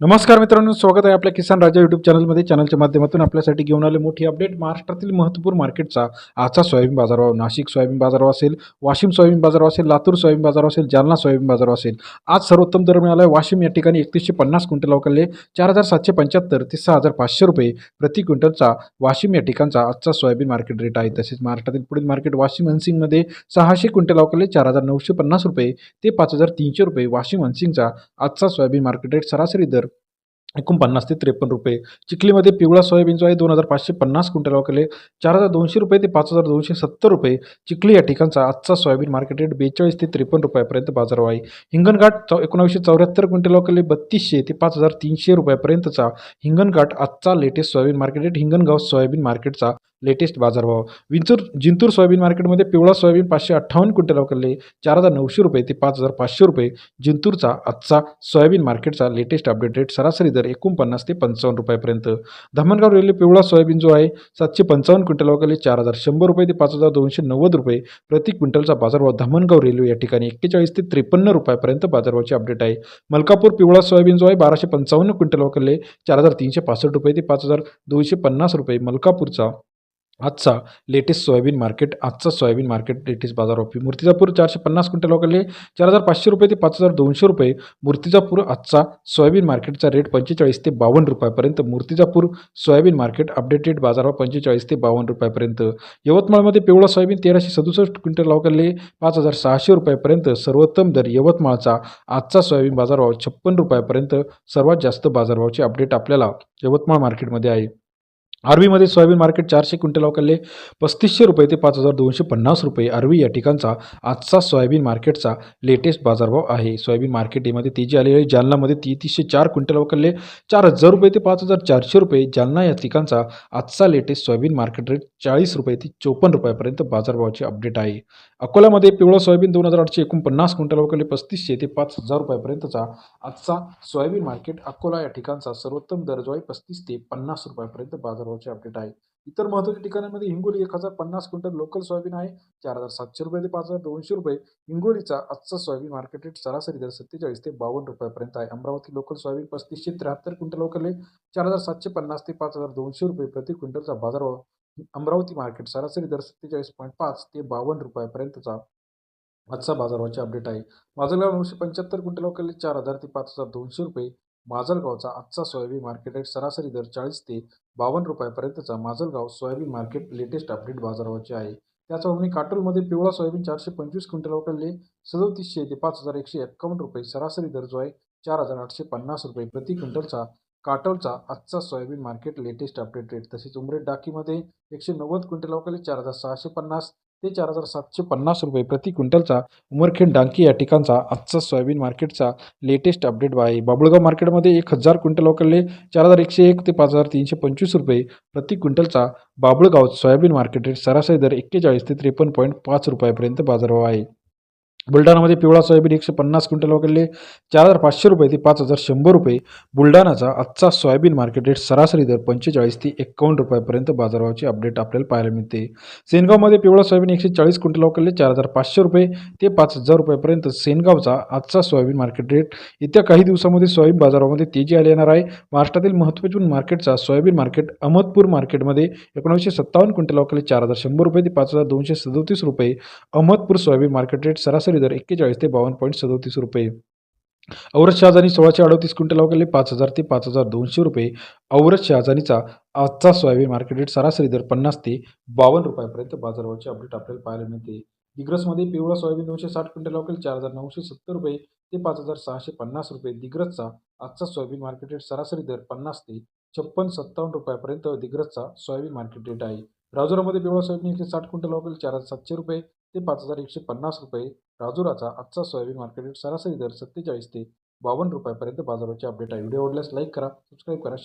नमस्कार मित्रांनो स्वागत आहे आपल्या किसान राजा यूट्यूब चॅनलमध्ये चॅनलच्या माध्यमातून आपल्यासाठी घेऊन आले मोठी अपडेट महाराष्ट्रातील महत्त्वपूर्ण मार्केटचा आजचा सोयाबीन बाजारभाव. नाशिक सोयाबीन बाजारभाव असेल वाशिम सोयाबीन बाजारभाव असेल लातूर सोयाबीन बाजारभाव असेल जालना सोयाबीन बाजारभाव असेल. आज सर्वोत्तम दर मिळाला आहे. वाशिम या ठिकाणी एकतीसशे पन्नास क्विंटल अवकाले चार हजार सातशे पंच्याहत्तर ते सहा हजार पाचशे रुपये प्रति क्विंटलचा वाशिम या ठिकाणचा आजचा सोयाबीन मार्केट रेट आहे. तसेच महाराष्ट्रातील पुढील मार्केट वाशिम हनसिंगमध्ये सहाशे क्विंटल अवकाले चार हजार नऊशे पन्नास रुपये ते पाच हजार तीनशे रुपये वाशिम हनसिंगचा आजचा सोयाबीन मार्केट रेट सरासरी दर एकोणपन्नास ते त्रेपन्न रुपये. चिखलीमध्ये पिवळा सोयाबीन जो आहे दोन हजार पाचशे पन्नास क्विंटल अवकाले चार हजार दोनशे रुपये ते पाच हजार दोनशे सत्तर रुपये. चिखली या ठिकाणचा आजचा सोयाबीन मार्केट रेट बेचाळीस ते त्रेपन्न रुपयापर्यंत बाजार आहे हिंगणघाट चौ एकोणावीसशे चौऱ्याहत्तर क्विंटल अवकाले बत्तीसशे ते पाच हजार तीनशे रुपयापर्यंतचा हिंगणघाट आजचा latest soybean market rate Hingangaon soybean मार्केटचा लेटेस्ट बाजारभाव. विंचूर जिंतूर सोयाबीन मार्केटमध्ये पिवळा सोयाबीन पाचशे अठ्ठावन्न क्विंटल अवकाले चार हजार नऊशे रुपये ते पाच हजार पाचशे रुपये. जिंतूरचा आजचा सोयाबीन मार्केटचा लेटेस्ट अपडेट रेट सरासरी दर एकोणपन्नास ते पंचावन्न रुपयापर्यंत. धामणगाव रेल्वे पिवळा सोयाबीन जो आहे सातशे पंचावन्न क्विंटल अवकाले चार हजार शंभर रुपये ते पाच हजार दोनशे नव्वद रुपये. प्रति क्विंटलचा बाजारभाव धामणगाव रेल्वे या ठिकाणी एक्केचाळीस ते त्रेपन्न रुपयापर्यंत बाजारभावाचे अपडेट आहे. मलकापूर पिवळा सोयाबीन जो आहे बाराशे पंचावन्न क्विंटल अवकाले चार हजार तीनशे पासष्ट रुपये ते पाच हजार दोनशे पन्नास रुपये मलकापूरचा. आजचा लेटेस्ट सोयाबीन मार्केट आजचा सोयाबीन मार्केट लेटेस्ट बाजारभाव मूर्तिजापूर चारशे पन्नास क्विंटल अवकाले चार हजार पाचशे रुपये ते पाच हजार दोनशे रुपये. मूर्तिजापूर आजचा सोयाबीन मार्केटचा रेट पंचेचाळीस ते बावन्न रुपयापर्यंत. मूर्तिजापूर सोयाबीन मार्केट अपडेटेड बाजारभाव पंचेचाळीस ते बावन्न रुपयापर्यंत. यवतमाळमध्ये पिवळा सोयाबीन तेराशे सदुसष्ट क्विंटल अवकाले पाच हजार सहाशे रुपयापर्यंत. सर्वोत्तम दर यवतमाळचा. आजचा सोयाबीन बाजारभाव छप्पन रुपयापर्यंत. सर्वात जास्त बाजारभावाचे अपडेट आपल्याला यवतमाळ मार्केटमध्ये आहे. आर्वीमध्ये सोयाबीन मार्केट चारशे क्विंटल अवकाले पस्तीसशे रुपये ते पाच हजार दोनशे पन्नास रुपये. आर्वी या ठिकाणचा आजचा सोयाबीन मार्केटचा लेटेस्ट बाजारभाव आहे. सोयाबीन मार्केट यामध्ये तेजी आलेली आहे. जालनामध्ये तेहतीसशे चार क्विंटल अवकाले चार हजार रुपये ते पाच हजार चारशे रुपये. जालना या ठिकाणचा आजचा लेटेस्ट सोयाबीन मार्केट रेट चाळीस रुपये ते चोपन्न रुपयापर्यंत बाजारभावाची अपडेट आहे. अकोल्यामध्ये पिवळा सोयाबीन दोन हजार आठशे एकोणपन्नास क्विंटल अवकाले पस्तीसशे ते पाच हजार रुपयापर्यंतचा आजचा सोयाबीन मार्केट अकोला या ठिकाणचा सर्वोत्तम दर जो आहे पस्तीस ते पन्नास रुपयापर्यंत बाजार भावाचे अपडेट आहे. इतर महत्त्वाच्या ठिकाणांमध्ये हिंगोली एक हजार पन्नास क्विंटल लोकल सोयाबीन आहे. चार हजार सातशे रुपये ते पाच हजार दोनशे रुपये. हिंगोलीचा आजचा सोयाबीन मार्केट रेट सरासरी दर सत्तेचाळीस ते बावन्न रुपयापर्यंत आहे. अमरावती लोकल सोयाबीन पस्तीसशे त्र्याहत्तर क्विंटल लोकले चार हजार सातशे पन्नास ते पाच हजार दोनशे रुपये प्रति क्विंटलचा बाजारभाव अमरावती मार्केट सरासरी दर सत्तेचाळीस पॉईंट पाच ते बावन्न रुपयापर्यंतचा आजचा बाजारभावाचे अपडेट आहे. माजलगाव नऊशे पंच्याहत्तर क्विंटल लोकल चार हजार ते पाच हजार दोनशे रुपये. माजलगावचा आजचा सोयाबीन मार्केट रेट सरासरी दर चाळीस ते बावन्न रुपयापर्यंतचा Majalgaon soybean market latest update बाजारावरचे आहे. त्याचप्रमाणे काटोलमध्ये पिवळा सोयाबीन चारशे पंचवीस क्विंटल वकडले सदोतीसशे ते पाच हजार एकशे एक्कावन्न रुपये सरासरी दर जो आहे चार हजार आठशे पन्नास रुपये प्रति क्विंटलचा. काटोलचा आजचा soybean market latest update rate तसेच उमरेड डाकीमध्ये एकशे नव्वद क्विंटल वकडले चार हजार सहाशे पन्नास. ते चार हजार सातशे पन्नास रुपये प्रति क्विंटलचा उमरखेड डांकी या ठिकाणचा आजचा सोयाबीन मार्केटचा लेटेस्ट अपडेट आहे. बाबुळगाव मार्केटमध्ये एक हजार क्विंटल वकलले चार हजार एकशे एक ते पाच हजार तीनशे पंचवीस रुपये प्रति क्विंटलचा बाबुळगाव सोयाबीन मार्केट रेट सरासरी दर एक्केचाळीस ते त्रेपन्न पॉईंट पाच रुपयापर्यंत बाजारभाव आहे. बुलढाणामध्ये पिवळा सोयाबीन एकशे पन्नास क्विंटल वगैरे चार हजार पाचशे रुपये ते पाच हजार शंभर रुपये. बुलढाणाचा आजचा सोयाबीन मार्केट रेट सरासरी दर पंचेचाळीस ते एक्कावन्न रुपयापर्यंत बाजारभावाची अपडेट आपल्याला पाहायला मिळते. सेनगावमध्ये पिवळा सोयाबीन एकशे चाळीस क्विंटल वगैरे चार हजार पाचशे रुपये ते पाच हजार रुपयापर्यंत सेनगावचा आजचा सोयाबीन मार्केट रेट येत्या काही दिवसामध्ये सोयाबीन बाजारामध्ये तेजी आली येणार आहे. महाराष्ट्रातील महत्त्वपूर्ण मार्केटचा सोयाबीन मार्केट अहमदपूर मार्केटमध्ये एकोणीसशे सत्तावन्न क्विंटल वगैरे चार हजार शंभर रुपये ते पाच हजार दोनशे सदोतीस रुपये. अहमदपूर सोयाबीन मार्केट रेट सरासरी दर एक्केचाळीस ते बावन्न पॉईंट सदोतीस रुपये. औरत शहाजानी सोळाशे अडतीस क्विंटल अवकाले पाच हजार ते पाच हजार दोनशे रुपये. औरत शहाजानीचा आजचा सोयाबीन मार्केट रेट सरासरी दर पन्नास ते बावन्न रुपयापर्यंत बाजारभावाचे अपडेट आपल्याला पाहायला मिळते. दिग्रसमध्ये पिवळा सोयाबीन दोनशे साठ क्विंटल अवकाले चार हजार नऊशे सत्तर रुपये ते पाच हजार सहाशे पन्नास रुपये. दिग्रसचा आजचा सोयाबीन मार्केट रेट सरासरी दर पन्नास ते छप्पन सत्तावन्न रुपयापर्यंत दिग्रसचा सोयाबीन मार्केट रेट आहे. राजुरामध्ये पिवळा सोयाबीन एकशे साठ क्विंटल अवकाले चार हजार सातशे रुपये ते पाच हजार एकशे पन्नास रुपये. राजुराचा आजचा सोयाबीन मार्केट सरासरी दर सत्तेचाळीस ते बावन्न रुपयापर्यंत बाजाराचे अपडेट आहे. व्हिडिओ आवडल्यास लाईक करा सबस्क्राईब करा